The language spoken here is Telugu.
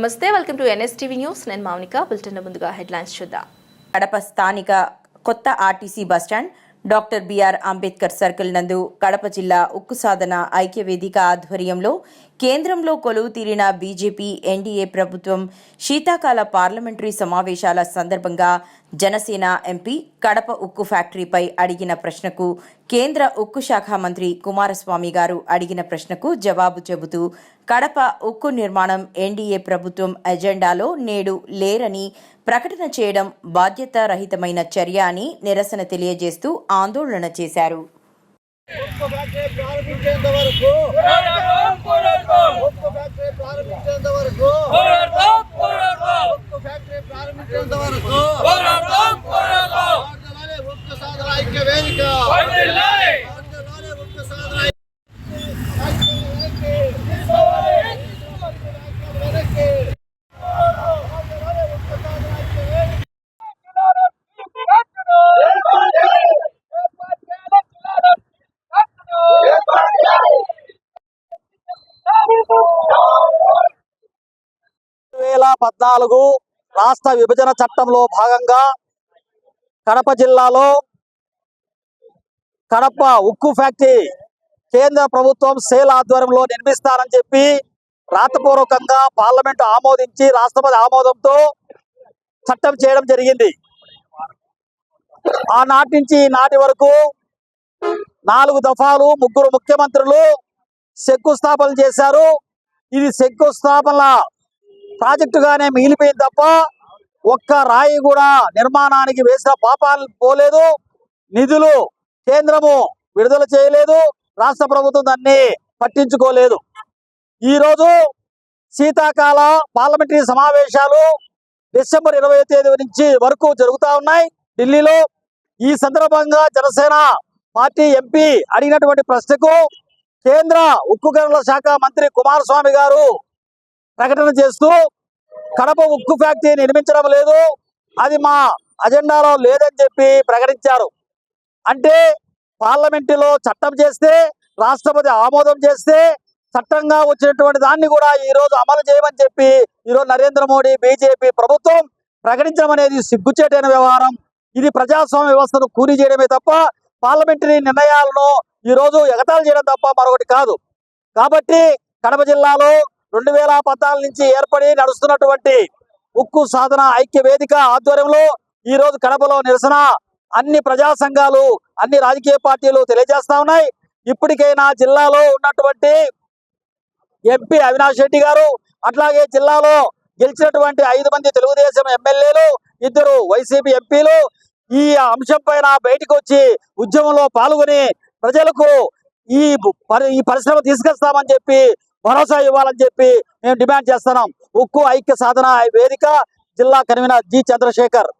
నమస్తే వెల్కమ్ టు ఎన్ఎస్టీవీ న్యూస్. నేను మౌనిక. బులెటిన్ ముందుగా హెడ్లైన్స్ చూద్దాం. కడప స్థానిక కొత్త RTC bus stand doctor B R Ambedkar circle నందు కడప జిల్లా ఉక్కు సాధన ఐక్య వేదిక ఆధ్వర్యంలో కేంద్రంలో కొలువు తీరిన బీజేపీ ఎన్డీఏ ప్రభుత్వం శీతాకాల పార్లమెంటరీ సమావేశాల సందర్భంగా జనసేన ఎంపీ కడప ఉక్కు ఫ్యాక్టరీపై అడిగిన ప్రశ్నకు కేంద్ర ఉక్కు శాఖ మంత్రి కుమారస్వామి గారు అడిగిన ప్రశ్నకు జవాబు చెబుతూ కడప ఉక్కు నిర్మాణం ఎన్డీఏ ప్రభుత్వం ఎజెండాలో నేడు లేరని ప్రకటన చేయడం బాధ్యతారహితమైన చర్య అని నిరసన తెలియజేస్తూ ఆందోళన చేశారు. ఒక్క ఫ్యాక్టరీ ప్రారంభించేంత వరకు ఒక్క ఫ్యాక్టరీ ప్రారంభించేంత వరకు ఒక్క ఫ్యాక్టరీ ప్రారంభించేంత వరకు భారతదేశంలోనే ఒక్క సాధన ఐక్య వేదిక భారతదేశంలోనే ఒక్క సాధన ఐక్య- వెనక్కి. వెనక్కి. భారతదేశంలోనే ఒక్క సాధన ఐక్య వేదిక. వేల పద్నాలుగు రాష్ట్ర విభజన చట్టంలో భాగంగా కడప జిల్లాలో కడప ఉక్కు ఫ్యాక్టరీ కేంద్ర ప్రభుత్వం సేల్ ఆధ్వర్యంలో నిర్మిస్తారని చెప్పి రాతపూర్వకంగా పార్లమెంట్ ఆమోదించి రాష్ట్రపతి ఆమోదంతో చట్టం చేయడం జరిగింది. ఆనాటి నుంచి నాటి వరకు నాలుగు దఫాలు ముగ్గురు ముఖ్యమంత్రులు శంకుస్థాపన చేశారు. ఇది శంకుస్థాపన ప్రాజెక్టుగానే మిగిలిపోయింది తప్ప ఒక్క రాయి కూడా నిర్మాణానికి వేసిన పాపాలు పోలేదు. నిధులు కేంద్రము విడుదల చేయలేదు. రాష్ట్ర ప్రభుత్వం దాన్ని పట్టించుకోలేదు. ఈ రోజు శీతాకాల పార్లమెంటరీ సమావేశాలు డిసెంబర్ ఇరవై తేదీ నుంచి వరకు జరుగుతూ ఉన్నాయి. ఢిల్లీలో ఈ సందర్భంగా జనసేన పార్టీ ఎంపీ అడిగినటువంటి ప్రశ్నకు కేంద్ర ఉక్కు గనుల శాఖ మంత్రి కుమారస్వామి గారు ప్రకటన చేస్తూ కడప ఉక్కు ఫ్యాక్టరీ నిర్మించడం లేదు. అది మా అజెండాలో లేదని చెప్పి ప్రకటించారు. అంటే పార్లమెంటులో చట్టం చేస్తే రాష్ట్రపతి ఆమోదం చేస్తే చట్టంగా వచ్చినటువంటి దాన్ని కూడా ఈ రోజు అమలు చేయమని చెప్పి ఈరోజు నరేంద్ర మోడీ బీజేపీ ప్రభుత్వం ప్రకటించడం అనేది సిగ్గుచేటైన వ్యవహారం. ఇది ప్రజాస్వామ్య వ్యవస్థను కూలీ చేయడమే తప్ప పార్లమెంటరీ నిర్ణయాలను ఈ రోజు ఎగతాళి చేయడం తప్ప మరొకటి కాదు. కాబట్టి కడప జిల్లాలో రెండు వేల పద్నాలుగు నుంచి ఏర్పడి నడుస్తున్నటువంటి ఉక్కు సాధన ఐక్య వేదిక ఆధ్వర్యంలో ఈ రోజు కడపలో నిరసన అన్ని ప్రజా సంఘాలు అన్ని రాజకీయ పార్టీలు తెలియజేస్తా ఉన్నాయి. ఇప్పటికైనా జిల్లాలో ఉన్నటువంటి ఎంపీ అవినాష్ రెడ్డి గారు అట్లాగే జిల్లాలో గెలిచినటువంటి ఐదు మంది తెలుగుదేశం ఎమ్మెల్యేలు ఇద్దరు వైసీపీ ఎంపీలు ఈ అంశం పైన బయటకు వచ్చి ఉద్యమంలో పాల్గొని ప్రజలకు ఈ పరి- ఈ పరిశ్రమ తీసుకొస్తామని చెప్పి భరోసా ఇవ్వాలని చెప్పి మేము డిమాండ్ చేస్తున్నాం. ఉక్కు ఐక్య సాధన వేదిక జిల్లా కన్వీనర్ జి చంద్రశేఖర్.